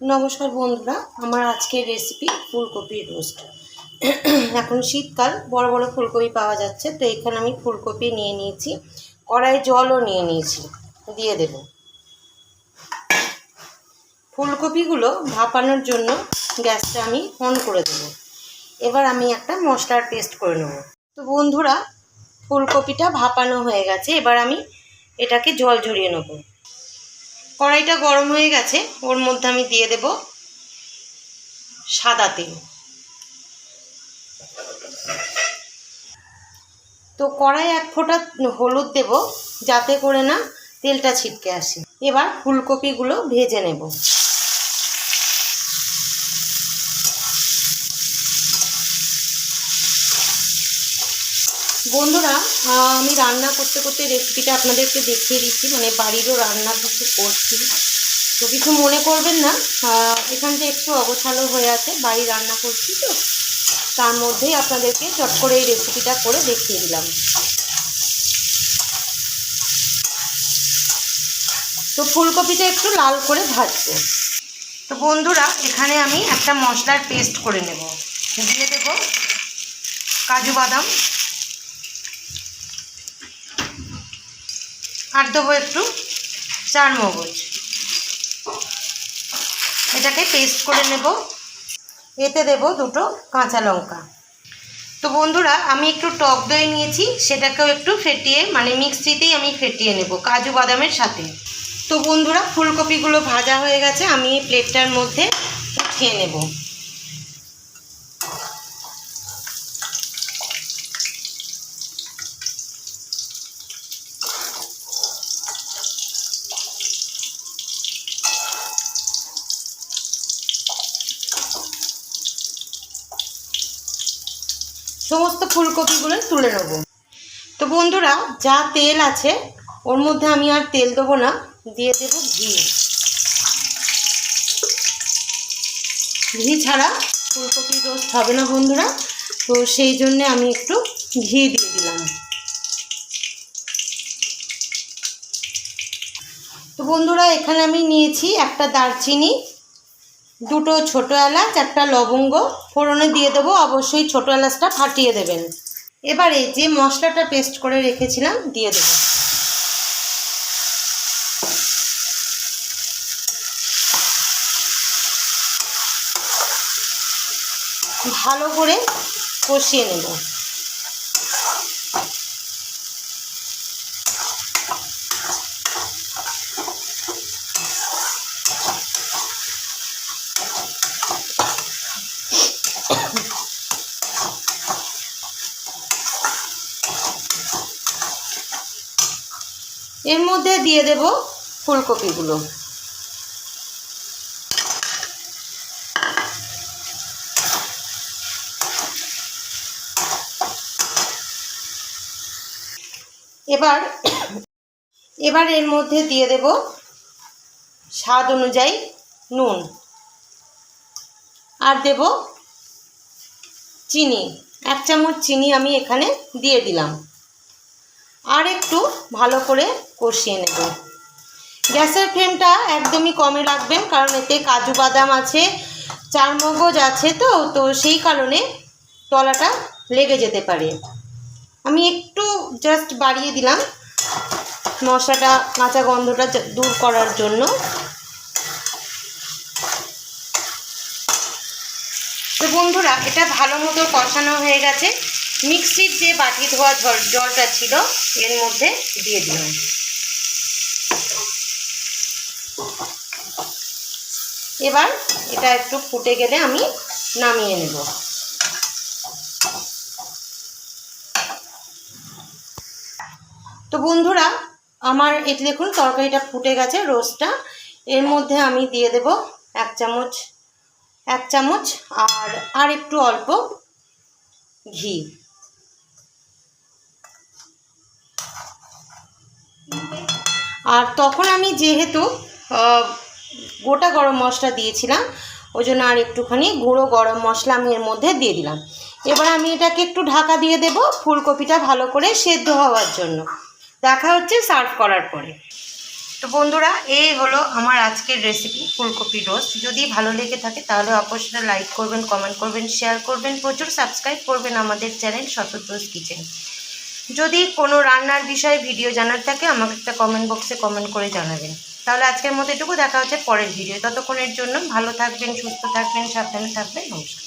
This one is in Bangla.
নমস্কার বন্ধুরা, আমার আজকের রেসিপি ফুলকপির রোস্ট এখন শীতকাল, বড় বড় ফুলকপি পাওয়া যাচ্ছে, তো এখানে আমি ফুলকপি নিয়ে নিয়েছি কড়াই জলও নিয়ে নিয়েছি, দিয়ে দেব। ফুলকপিগুলো ভাপানোর জন্য গ্যাসটা আমি অন করে দেব। এবার আমি একটা মশলার পেস্ট করে নেব। তো বন্ধুরা, ফুলকপিটা ভাপানো হয়ে গেছে, এবার আমি এটাকে জল ঝরিয়ে নেব। কড়াইটা গরম হয়ে গেছে, ওর মধ্যে আমি দিয়ে দেব সাদা তেল। তো কড়াই এক ফোঁটা হলুদ দেব, যাতে করে না তেলটা ছিটকে আসে। এবার ফুলকপিগুলো ভেজে নেব। বন্ধুরা আমি রান্না করতে করতে রেসিপিটা আপনাদেরকে দেখিয়ে দিচ্ছি মানে বাড়িরও রান্না কিছু করছি। তো কিছু মনে করবেন না এখানটা একটু অগোছালো হয়ে আছে, বাড়ি রান্না করছি তো। তার মধ্যেই আপনাদেরকে চট করে এই রেসিপিটা করে দেখিয়ে দিলাম। তো ফুলকপিটা একটু লাল করে ভাজবো। তো বন্ধুরা, এখানে আমি একটা মশলার পেস্ট করে নেব। দিয়ে দেবো কাজু বাদাম আর দেবো একটু চার মগজ। এটাকে পেস্ট করে নেব। এতে দেব দুটো কাঁচা লঙ্কা। তো বন্ধুরা, আমি একটু টক দই নিয়েছি, সেটাকেও একটু ফেটিয়ে মানে মিক্সিতেই আমি ফেটিয়ে নেব কাজু বাদামের সাথে। তো বন্ধুরা, ফুলকপিগুলো ভাজা হয়ে গেছে, আমি প্লেটটার মধ্যে উঠিয়ে নেব। সমস্ত ফুলকপিগুলো তুলে নেব। তো বন্ধুরা, যা তেল আছে, ওর মধ্যে আমি আর তেল দেবো না, দিয়ে দেব ঘি। ঘি ছাড়া ফুলকপি রোস্ট হবে না বন্ধুরা, তো সেই জন্যে আমি একটু ঘি দিয়ে দিলাম। তো বন্ধুরা, এখানে আমি নিয়েছি একটা দারচিনি দুটো ছোটো এলাচ, একটা লবঙ্গ। ফোড়নে দিয়ে দেবো, অবশ্যই ছোটো এলাচটা ফাটিয়ে দেবেন। এবারে যে মশলাটা পেস্ট করে রেখেছিলাম, দিয়ে দেবো। ভালো করে কষিয়ে নেব। এর মধ্যে দিয়ে দেব ফুলকপিগুলো। এবার এবার এর মধ্যে দিয়ে দেব স্বাদ অনুযায়ী নুন। আর দেব চিনি। এক চামচ চিনি আমি এখানে দিয়ে দিলাম। আর একটু ভালো করে কষিয়ে নেব। গ্যাসের ফ্লেমটা একদমই কমে রাখবেন, কারণ এতে কাজু বাদাম আছে, চারমগজ আছে তো তো সেই কারণে তলাটা লেগে যেতে পারে। আমি একটু জাস্ট বাড়িয়ে দিলাম মশলাটা, কাঁচা গন্ধটা দূর করার জন্য। তো বন্ধুরা, এটা ভালো মতো কষানো হয়ে গেছে। মিক্সির যে বাটি ধোয়া জল জলটা ছিল, এর মধ্যে দিয়ে দিলাম। এবার এটা একটু ফুটে গেলে আমি নামিয়ে নেব। তো বন্ধুরা, আমার এটা দেখুন তরকারিটা ফুটে গেছে, রোস্টটা। এর মধ্যে আমি দিয়ে দেব এক চামচ এক চামচ আর আর একটু অল্প ঘি। আর তখন আমি যেহেতু গোটা গরম মশলা দিয়েছিলাম, ওই জন্য আর একটুখানি গুঁড়ো গরম মশলা আমি এর মধ্যে দিয়ে দিলাম। এবার আমি এটাকে একটু ঢাকা দিয়ে দেব ফুলকপিটা ভালো করে সেদ্ধ হওয়ার জন্য। দেখা হচ্ছে সার্ভ করার পরে। তো বন্ধুরা, এই হলো আমার আজকের রেসিপি ফুলকপি রোস্ট যদি ভালো লেগে থাকে তাহলে অবশ্যই লাইক করবেন কমেন্ট করবেন শেয়ার করবেন। প্রচুর সাবস্ক্রাইব করবেন আমাদের চ্যানেল শতদ্রোজ কিচেন যদি কোনো রান্নার বিষয়ে ভিডিও জানার থাকে, আমাকে একটা কমেন্ট বক্সে কমেন্ট করে জানাবেন। তাহলে আজকের মতো এটুকু, দেখা হচ্ছে পরের ভিডিও ততক্ষণের জন্য ভালো থাকবেন, সুস্থ থাকবেন, সাবধানে থাকবেন, নমস্কার।